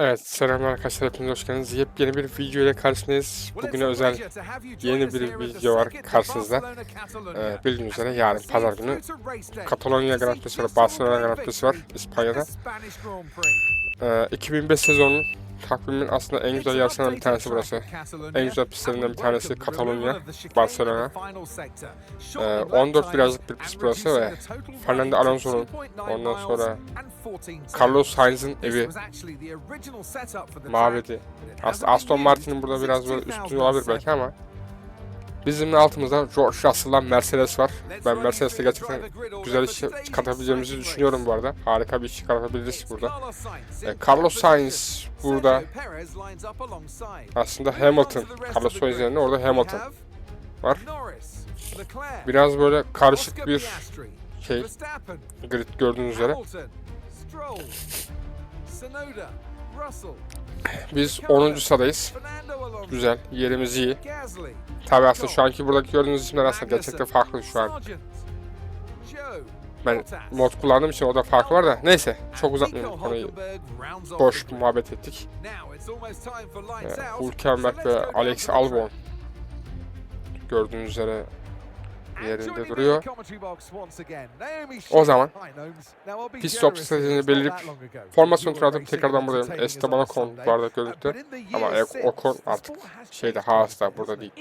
Evet, selamlar arkadaşlar, hepiniz hoş geldiniz. Yepyeni bir video ile karşınızdayız. Bugüne özel yeni bir video var karşınızda. Ee, bildiğiniz üzere yarın pazar günü Katalonya Grand Prix var, Barcelona Grand Prix var İspanya'da. Ee, 2005 sezonunun takvimin aslında en güzel yarışlarından bir tanesi burası. En güzel pistlerinden bir tanesi Katalonya, Barcelona. Ee, 14 virajlık bir pist burası ve Fernando Alonso'nun ondan sonra Carlos Sainz'in evi mabedi. Aslında Aston Martin'in burada biraz böyle üstün olabilir belki ama bizim altımızda George Russell'dan Mercedes var. Ben Mercedes'te gerçekten güzel iş çıkartabileceğimizi düşünüyorum bu arada. Harika bir iş çıkartabiliriz burada. E, Carlos Sainz burada aslında Hamilton. Carlos Sainz yerine orada Hamilton var. Biraz böyle karışık bir şey grid gördüğünüz üzere. Biz 10. sıradayız. Güzel, yerimiz iyi. Tabi aslında şu anki buradaki gördüğünüz isimler aslında gerçekten farklı şu an. Ben mod kullandığım için o da farkı var da. Neyse, çok uzatmayayım konuyu. Boş muhabbet ettik. Ee, ve Alex Albon gördüğünüz üzere yerinde duruyor. O zaman pit stop stratejini belirleyip formasyon turatıp tekrardan buradayım. Esteban Ocon bu arada görüntü. Ama Ocon artık şeyde Haas'ta burada değil.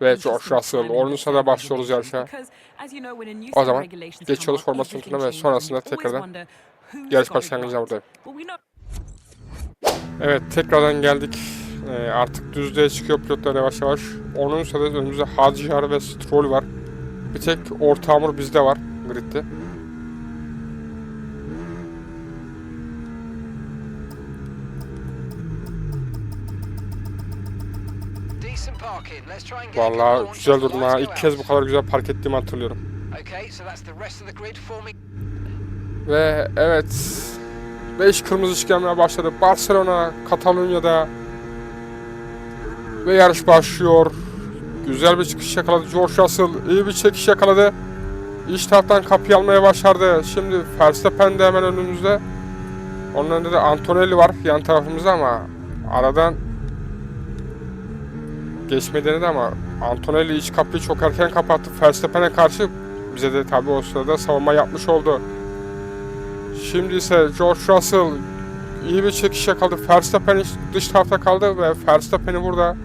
Ve George Russell 10. sırada başlıyoruz yarışa. O zaman geçiyoruz formasyon turuna ve sonrasında tekrardan yarış başlangıcına buradayım. Evet tekrardan geldik. Ee, artık düzlüğe çıkıyor pilotlar yavaş yavaş. 10. sırada önümüzde Hadjar ve Stroll var. Bir tek orta hamur bizde var gridde. Vallahi güzel durdum ha. İlk kez bu kadar güzel park ettiğimi hatırlıyorum. Ve evet 5 kırmızı ışık yanmaya başladı. Barcelona, Katalonya'da ve yarış başlıyor. Güzel bir çıkış yakaladı George Russell. iyi bir çekiş yakaladı. İç taraftan kapıyı almaya başardı. Şimdi Verstappen de hemen önümüzde. Onun önünde de Antonelli var yan tarafımızda ama aradan geçmeyi denedi ama Antonelli iç kapıyı çok erken kapattı. Verstappen'e karşı bize de tabi o sırada savunma yapmış oldu. Şimdi ise George Russell iyi bir çekiş yakaladı. Verstappen dış tarafta kaldı ve Verstappen'i burada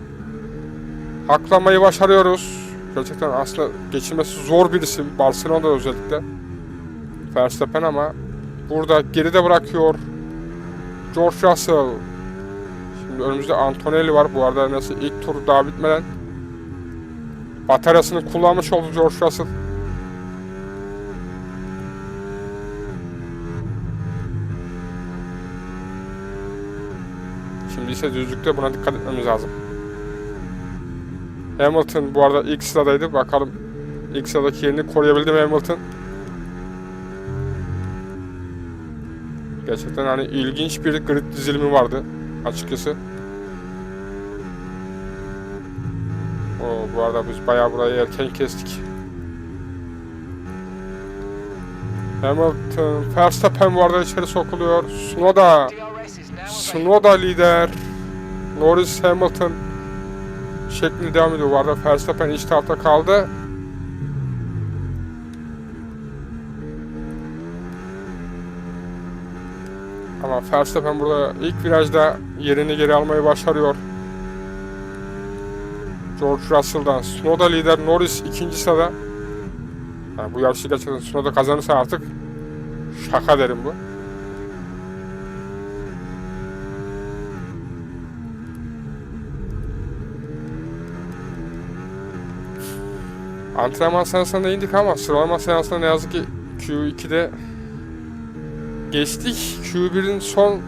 aklamayı başarıyoruz. Gerçekten aslında geçilmesi zor bir isim. Barcelona'da özellikle. Verstappen ama burada geride bırakıyor. George Russell. Şimdi önümüzde Antonelli var. Bu arada nasıl ilk tur daha bitmeden bataryasını kullanmış oldu George Russell. Şimdi ise düzlükte buna dikkat etmemiz lazım. Hamilton bu arada ilk sıradaydı. Bakalım ilk sıradaki yerini koruyabildi mi Hamilton? Gerçekten hani ilginç bir grid dizilimi vardı açıkçası. O bu arada biz bayağı burayı erken kestik. Hamilton, Verstappen bu arada içeri sokuluyor. Sunoda, Sunoda lider. Norris Hamilton şeklinde devam ediyor. Bu arada Verstappen iç tarafta kaldı. Ama Verstappen burada ilk virajda yerini geri almayı başarıyor. George Russell'dan Snowda lider Norris ikinci sırada. Yani bu yarışı gerçekten Snowda kazanırsa artık şaka derim bu. Antrenman seansına indik ama sıralama seansında ne yazık ki Q2'de geçtik. Q1'in son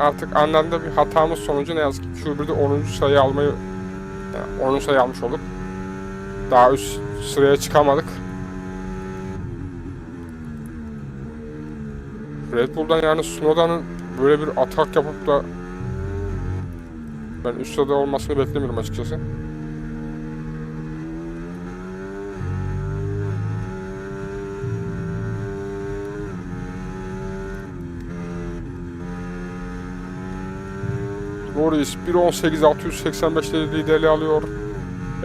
artık anlamda bir hatamız sonucu ne yazık ki Q1'de 10. sayı almayı yani 10. sayı almış olduk. Daha üst sıraya çıkamadık. Red Bull'dan yani Snowda'nın böyle bir atak yapıp da ben üst sırada olmasını beklemiyorum açıkçası. Norris 1.18.685'te liderliği alıyor.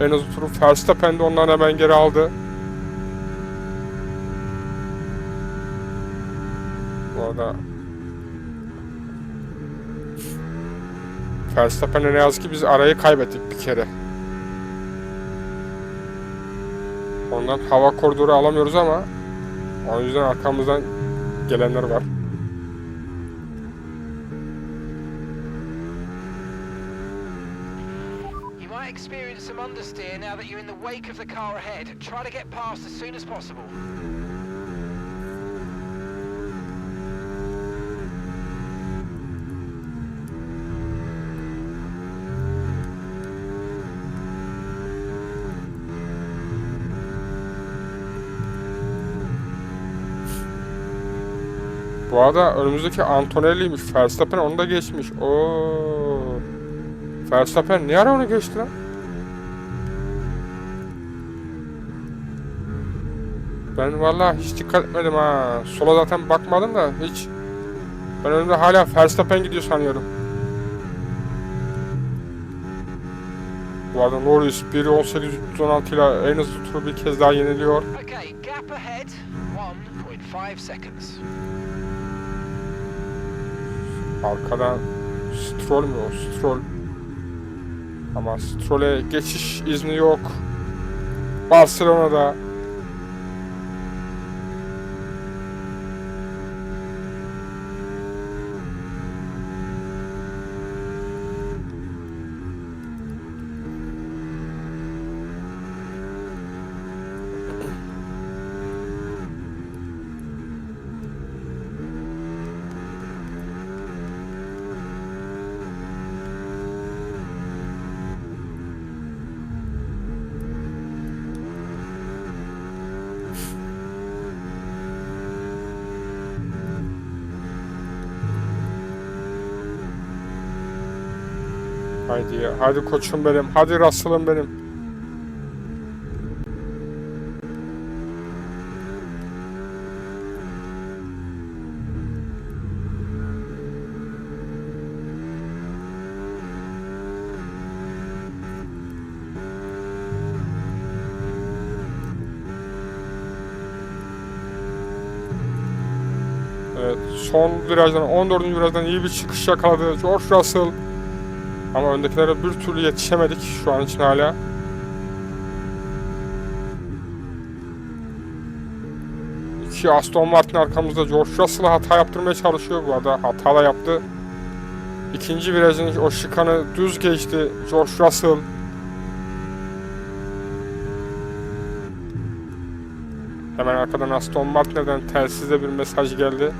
En hızlı turu Verstappen de ondan hemen geri aldı. Bu arada Verstappen'e ne yazık ki biz arayı kaybettik bir kere. Ondan hava koridoru alamıyoruz ama o yüzden arkamızdan gelenler var. Experience some understeer now that you're in the wake of the car ahead. Try to get past as soon as possible. Bu arada önümüzdeki Antonelli'ymiş. Verstappen onu da geçmiş. Oo. Verstappen ne ara onu geçti lan? Ben vallahi hiç dikkat etmedim ha. Sola zaten bakmadım da hiç. Ben önümde hala Verstappen gidiyor sanıyorum. Bu arada Norris 1.18.16 ile en hızlı turu bir kez daha yeniliyor. Okay, gap ahead 1.5 seconds. Arkadan Stroll mü o? Stroll. Ama Stroll'e geçiş izni yok. Barcelona'da. Haydi ya. Hadi koçum benim. Hadi Russell'ım benim. Evet, son virajdan, 14. virajdan iyi bir çıkış yakaladı George Russell. Ama öndekilere bir türlü yetişemedik şu an için hala. İki Aston Martin arkamızda George Russell'a hata yaptırmaya çalışıyor bu arada. Hata da yaptı. İkinci virajın o şıkanı düz geçti George Russell. Hemen arkadan Aston Martin'den telsizde bir mesaj geldi.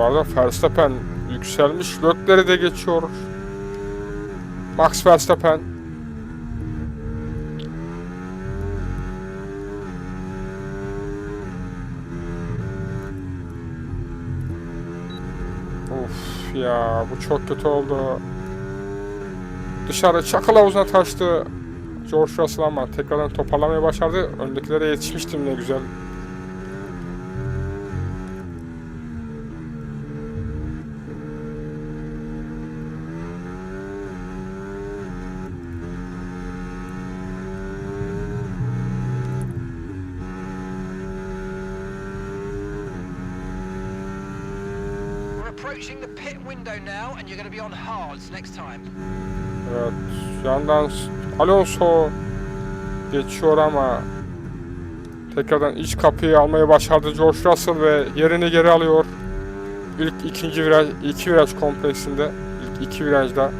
Bu arada Verstappen yükselmiş. Lökleri de geçiyor. Max Verstappen. Of ya bu çok kötü oldu. Dışarı çakıl havuzuna taştı. George Russell ama tekrardan toparlamayı başardı. Öndekilere yetişmiştim ne güzel. Evet, yandan Alonso geçiyor ama tekrardan iç kapıyı almayı başardı George Russell ve yerini geri alıyor. İlk ikinci viraj, iki viraj kompleksinde, ilk iki virajda.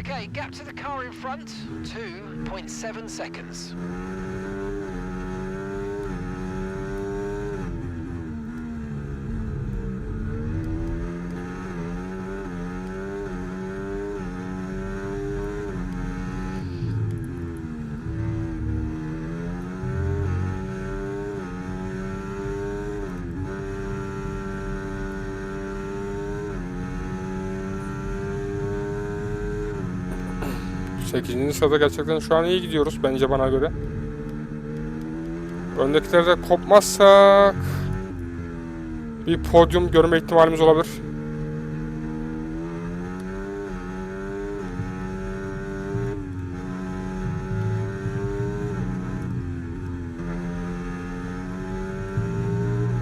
Okay, gap to the car in front 2.7 seconds. 8. sırada gerçekten şu an iyi gidiyoruz bence bana göre. Öndekilerde kopmazsak bir podyum görme ihtimalimiz olabilir.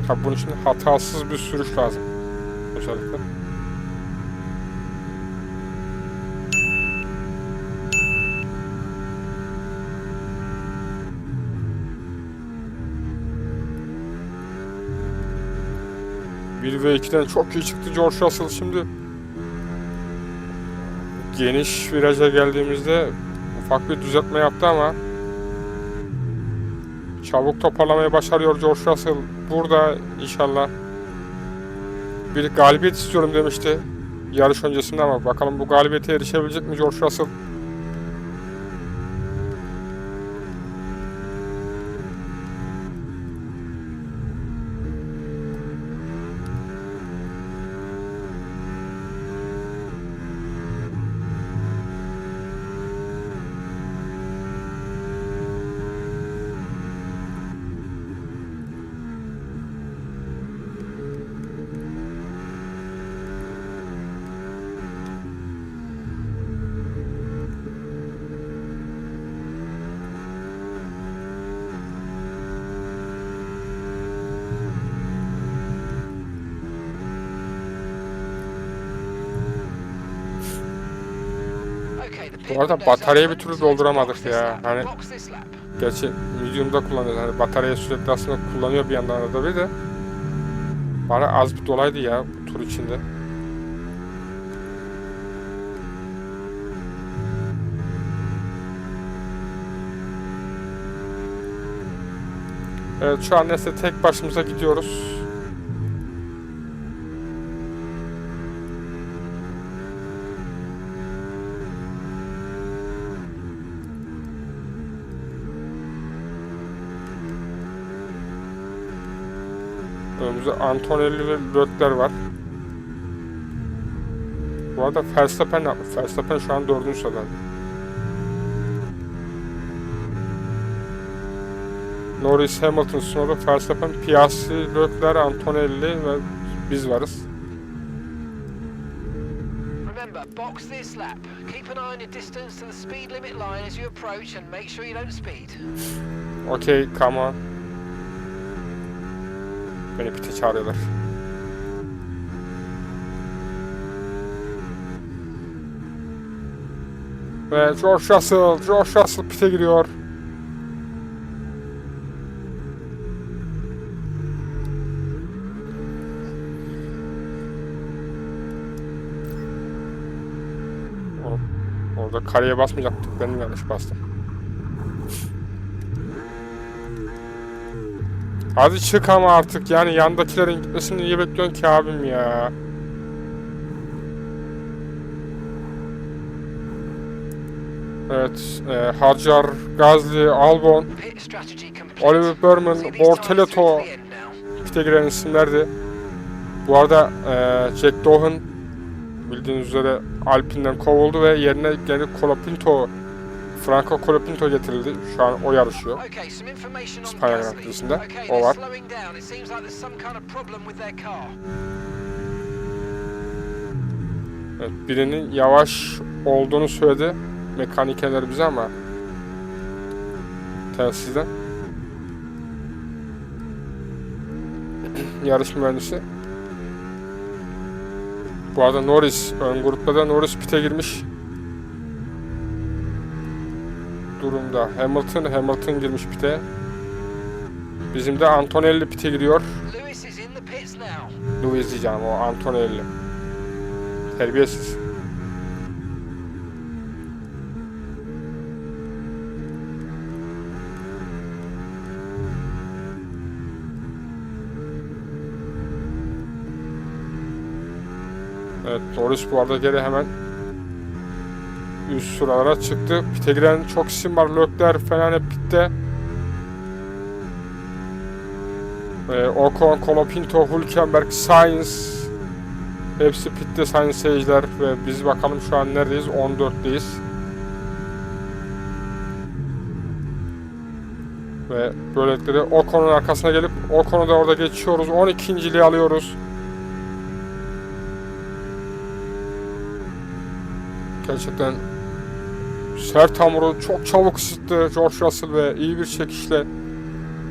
Tabi bunun için hatasız bir sürüş lazım. Özellikle. Bir ve 2'den çok iyi çıktı George Russell şimdi. Geniş viraja geldiğimizde ufak bir düzeltme yaptı ama çabuk toparlamayı başarıyor George Russell. Burada inşallah bir galibiyet istiyorum demişti yarış öncesinde ama bakalım bu galibiyete erişebilecek mi George Russell? Windows bataryayı bir türlü dolduramadık ya. Hani. Gerçi medium'da kullanıyoruz. Hani bataryayı sürekli aslında kullanıyor bir yandan arada bir de. Bana az bir dolaydı ya bu tur içinde. Evet şu an neyse tek başımıza gidiyoruz. Önümüzde Antonelli ve Lökler var. Bu arada Verstappen yapmış? Verstappen şu an dördüncü sırada. Norris, Hamilton, sonra Verstappen, Piastri, Lökler, Antonelli ve biz varız. Remember, box this lap. Keep an eye on your distance to the speed limit line as you approach and make sure you don't speed. Okey, come on. Beni pite çağırıyorlar. Ve George Russell, George Russell pite giriyor. Orada kareye basmayacaktık, ben mi yanlış bastım? Hadi çık ama artık yani yandakilerin gitmesini niye bekliyorsun ki abim ya? Evet, e, Hajar, Gazli, Albon. Oliver Berman, Bortoleto pite giren isimlerdi. Bu arada e, Jack Doohan bildiğiniz üzere Alpine'den kovuldu ve yerine geri Colapinto, Franco Colapinto getirildi. Şu an o yarışıyor. İspanya Grand. Prix'sinde o var. Evet, birinin yavaş olduğunu söyledi mekanikeler bize ama telsizden. Yarış mühendisi. Bu arada Norris ön grupta da Norris pite girmiş durumda. Hamilton Hamilton girmiş pite. Bizim de Antonelli pite giriyor. Lewis diyeceğim o Antonelli. Terbiyesiz. Evet Doris bu arada geri hemen üst sıralara çıktı. Pite giren çok isim var. Lökler falan hep pitte. E, Ocon, Colopinto, Hülkenberg, Sainz. Hepsi pitte Sainz seyirciler. Ve biz bakalım şu an neredeyiz? 14'teyiz. Ve böylelikle de Ocon'un arkasına gelip Ocon'u da orada geçiyoruz. 12.liği alıyoruz. Gerçekten sert hamuru çok çabuk ısıttı George Russell ve iyi bir çekişle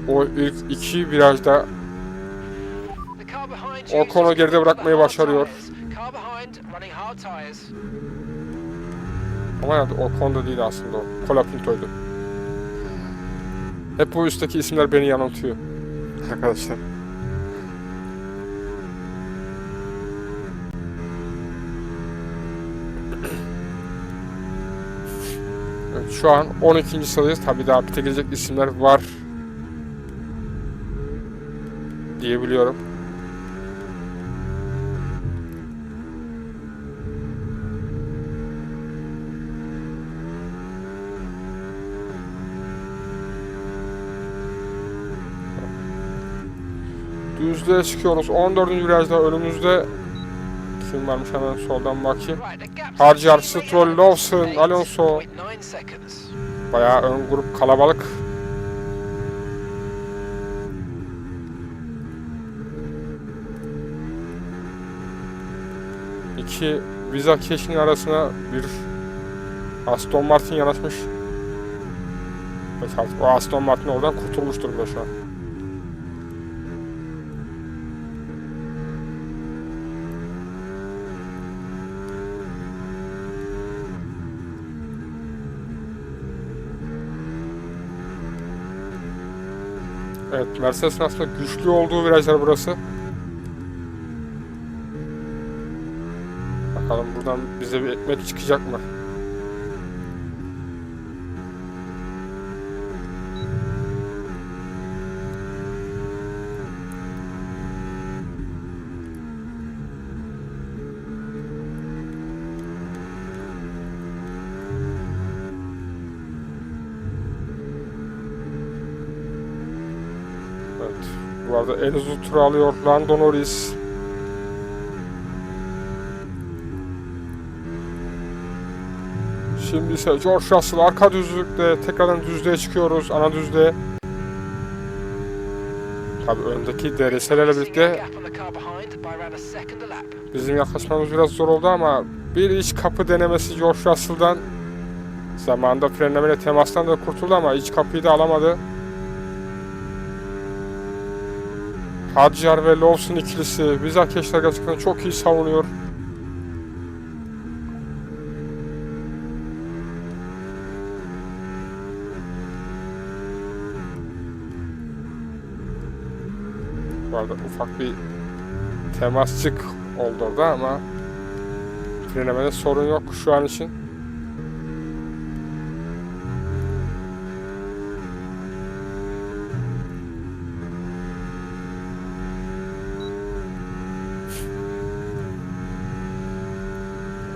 o ilk iki virajda Ocon'u just geride bırakmayı başarıyor. ama yani Ocon da değil aslında o. Colapinto'ydu. Hep bu üstteki isimler beni yanıltıyor. Arkadaşlar. Şu an 12. sıradayız. Tabii daha girecek isimler var. Diyebiliyorum. Düzlüğe çıkıyoruz. 14. virajda önümüzde kim varmış hemen soldan bakayım. Right, the gap to Harcar, the team Stroll, leader Lawson, Alonso. 8.9 seconds. Bayağı ön grup kalabalık. İki Visa Cash'in arasına bir Aston Martin yanaşmış. O Aston Martin oradan kurtulmuş durumda şu an. Evet, Mercedes'in aslında güçlü olduğu virajlar burası. Bakalım buradan bize bir ekmek çıkacak mı? Bu arada en uzun tur alıyor Lando Norris. Şimdi ise George Russell arka düzlükte tekrardan düzlüğe çıkıyoruz ana düzlüğe. Tabi öndeki DRS'lerle birlikte bizim yaklaşmamız biraz zor oldu ama bir iç kapı denemesi George Russell'dan zamanında frenlemeyle temastan da kurtuldu ama iç kapıyı da alamadı. Hadjar ve Lawson ikilisi Visa Cash'ler gerçekten çok iyi savunuyor. Bu arada ufak bir temasçık oldu orada ama frenlemede sorun yok şu an için.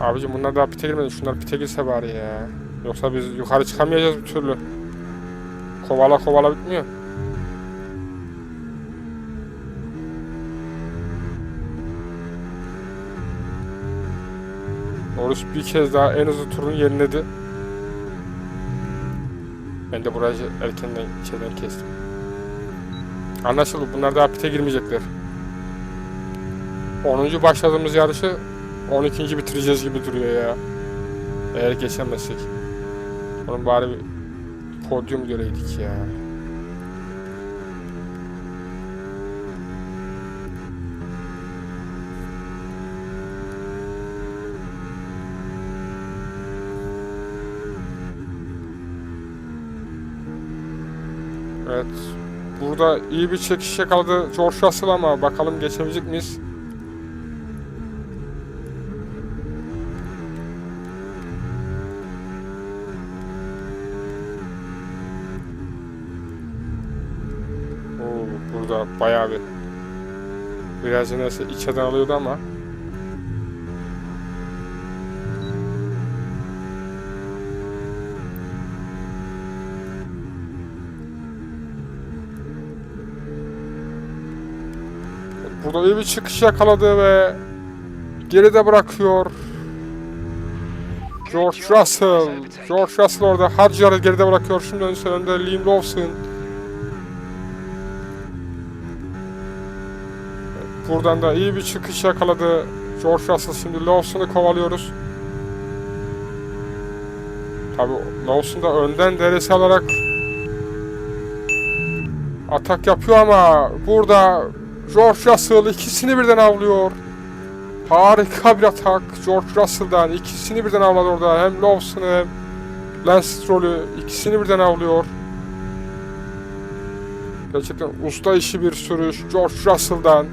Abicim bunlar daha pite girmedi. Şunlar pite girse bari ya. Yoksa biz yukarı çıkamayacağız bir türlü. Kovala kovala bitmiyor. Norris bir kez daha en hızlı turunu yeniledi. Ben de burayı erkenden içeriden kestim. Anlaşıldı. Bunlar daha pite girmeyecekler. 10. başladığımız yarışı 12. bitireceğiz gibi duruyor ya. Eğer geçemezsek. Onun bari bir podyum göreydik ya. Evet. Burada iyi bir çekiş yakaladı George Russell ama bakalım geçebilecek miyiz? Bayağı bir biraz neyse içeriden alıyordu ama Burada iyi bir çıkış yakaladı ve geride bırakıyor. George Russell. George Russell orada Hadjar'ı geride bırakıyor. Şimdi ise önde Liam Lawson. Buradan da iyi bir çıkış yakaladı. George Russell şimdi Lawson'ı kovalıyoruz. Tabi Lawson da önden DRS alarak atak yapıyor ama burada George Russell ikisini birden avlıyor. Harika bir atak George Russell'dan. ikisini birden avladı orada. Hem Lawson'ı hem Lance Stroll'ü ikisini birden avlıyor. Gerçekten usta işi bir sürüş George Russell'dan.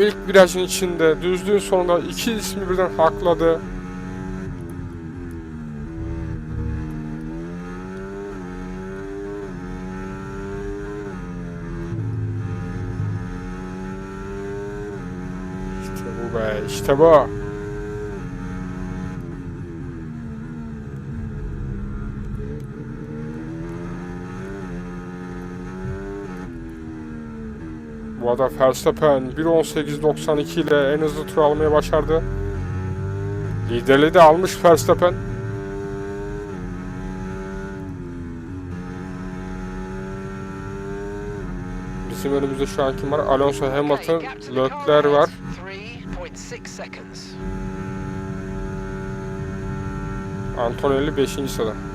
İlk virajın içinde düzlüğün sonunda iki ismi birden hakladı. İşte bu be, işte bu. Bu arada Verstappen 1.18.92 ile en hızlı tur almayı başardı. Liderliği de almış Verstappen. Bizim önümüzde şu an kim var? Alonso, Hamilton, Leclerc var. ahead, 3.6 seconds. Antonelli 5. sırada.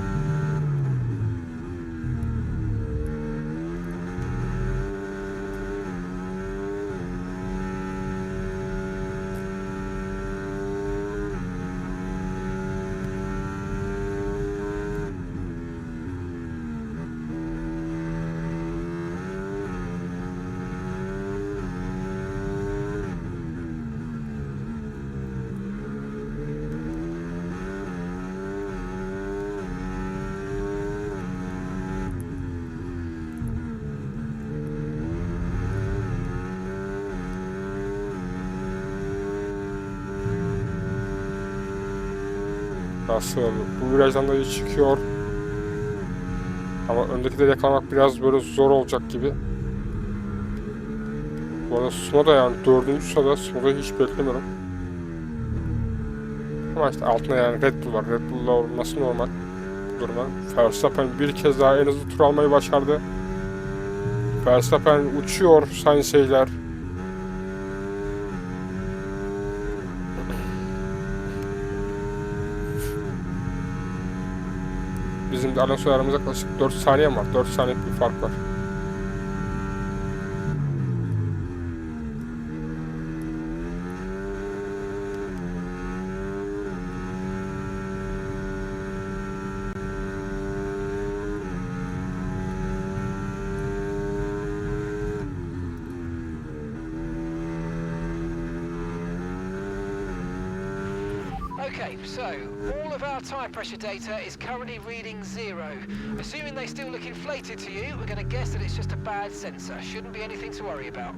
Nasıl? Bu virajdan da iyi çıkıyor. Ama öndeki de yakalamak biraz böyle zor olacak gibi. Bu arada Sunoda yani dördüncü sırada Sunoda'yı hiç beklemiyorum. Ama işte altında yani Red Bull var. Red Bull'la olması normal bu durumda. Verstappen bir kez daha en hızlı tur almayı başardı. Verstappen uçuyor sayın seyirciler. Bizim de Alonso aramızda yaklaşık 4 saniye var? 4 saniye bir fark var. Tyre pressure data is currently reading zero. Assuming they still look inflated to you, we're going to guess that it's just a bad sensor. Shouldn't be anything to worry about.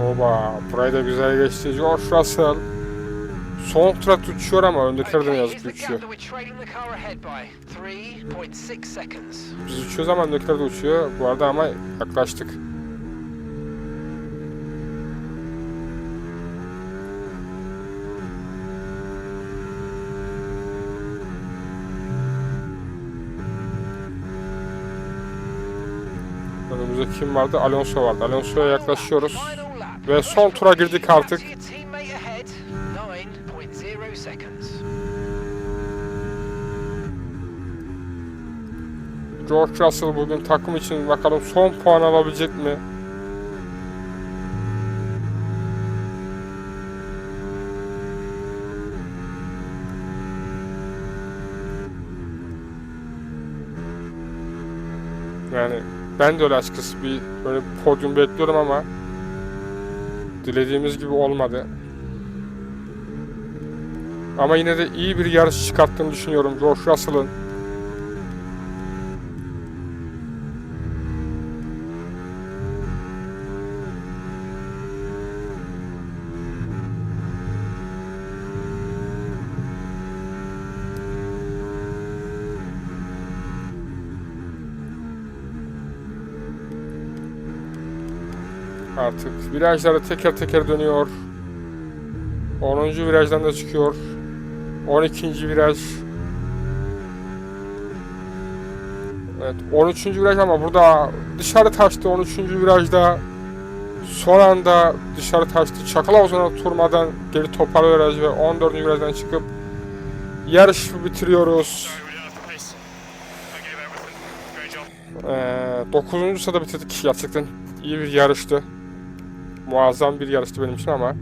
Oba, burayı da güzel geçti. Russell. Son turat uçuyor ama öndekiler de ne yazık ki uçuyor. that we're trailing the car ahead by. 3.6 seconds. Biz uçuyoruz ama öndekiler de uçuyor. Bu arada ama yaklaştık. Önümüzde kim vardı? Alonso vardı. Alonso'ya yaklaşıyoruz. Ve son tura girdik artık. George Russell bugün takım için bakalım son puan alabilecek mi? Yani ben de öyle açıkçası bir böyle bir podyum bekliyorum ama dilediğimiz gibi olmadı. Ama yine de iyi bir yarış çıkarttığını düşünüyorum George Russell'ın. Artık. Virajları teker teker dönüyor. 10. virajdan da çıkıyor. 12. viraj. Evet 13. viraj ama burada dışarı taştı 13. virajda. Son anda dışarı taştı. Çakal havuzuna turmadan geri toparlıyor viraj ve 14. virajdan çıkıp yarışı bitiriyoruz. Ee, 9. sırada bitirdik. Gerçekten iyi bir yarıştı. Muazzam bir yarıştı benim için ama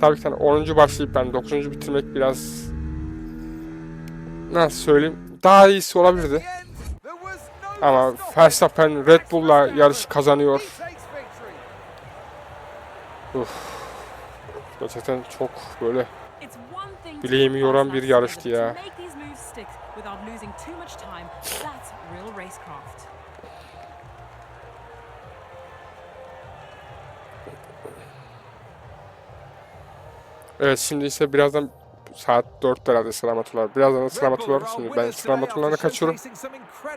tabii ki hani 10. başlayıp ben 9. bitirmek biraz nasıl söyleyeyim daha iyisi olabilirdi. Ama Verstappen Red Bull'la yarışı kazanıyor. Gerçekten çok böyle Bileğimi yoran bir yarıştı ya. Evet şimdi ise birazdan saat 4 herhalde sıralama Birazdan da sıralama turları. Şimdi ben sıralama turlarına kaçıyorum.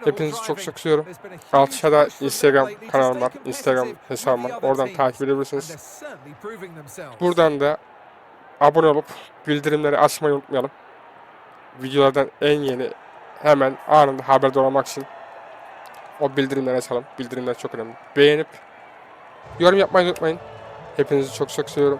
Hepinizi çok çok seviyorum. Aşağıda Instagram kanalım var. Instagram hesabım var. Oradan takip edebilirsiniz. Buradan da abone olup bildirimleri açmayı unutmayalım. Videolardan en yeni hemen anında haberdar olmak için o bildirimleri açalım. Bildirimler çok önemli. Beğenip yorum yapmayı unutmayın. Hepinizi çok çok seviyorum.